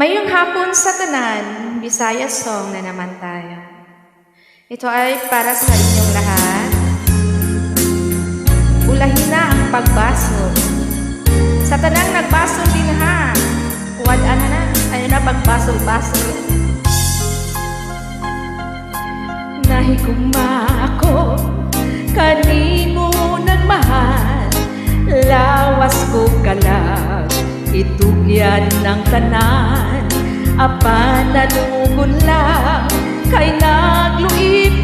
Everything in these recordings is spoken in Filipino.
Mayong hapon sa tanan, Bisaya song na naman tayo. Ito ay para sa inyong lahat. Ulahin na ang pagbasol. Sa tanang nagbasol din ha. Huwad ano na, ayun na pagbasol-basol. Nahigugma ako, kanimo nagmahal. Lawas ko kalag, itugyan ng tanan. Apan nalugon lang, kay nagluib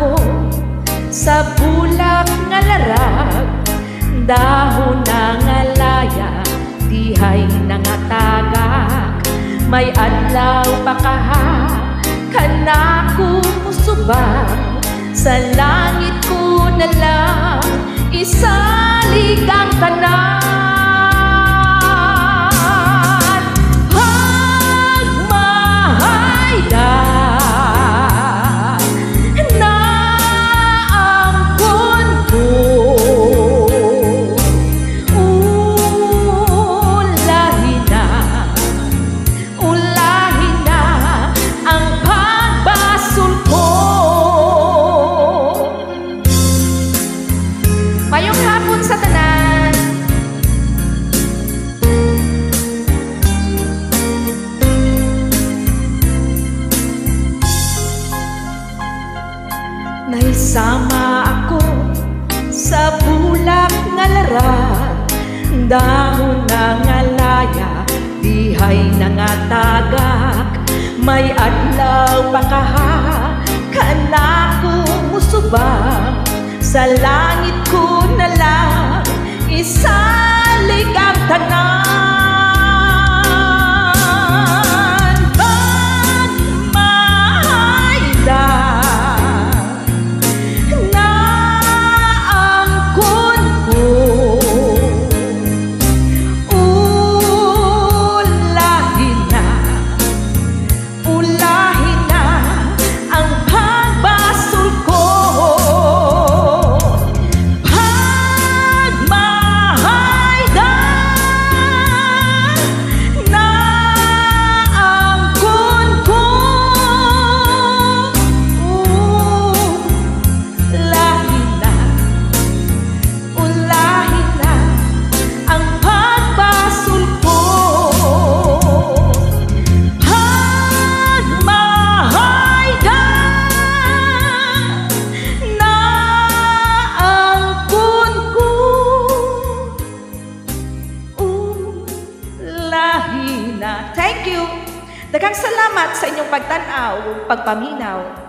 ako sa bulak nga larag. Dahon na nga laya, dihay na nga tagak. May adlaw pa kaha, kanako musubang Sa langit ko na lang, isalig ang tanan Naisama ako sa bulak nga larag Dahon na nga laya, dihay na nga tagak. May adlaw pa kaha, kanako musubang Sa langit ko na na Thank you! Daghang salamat sa inyong pagtanaw, pagpaminaw.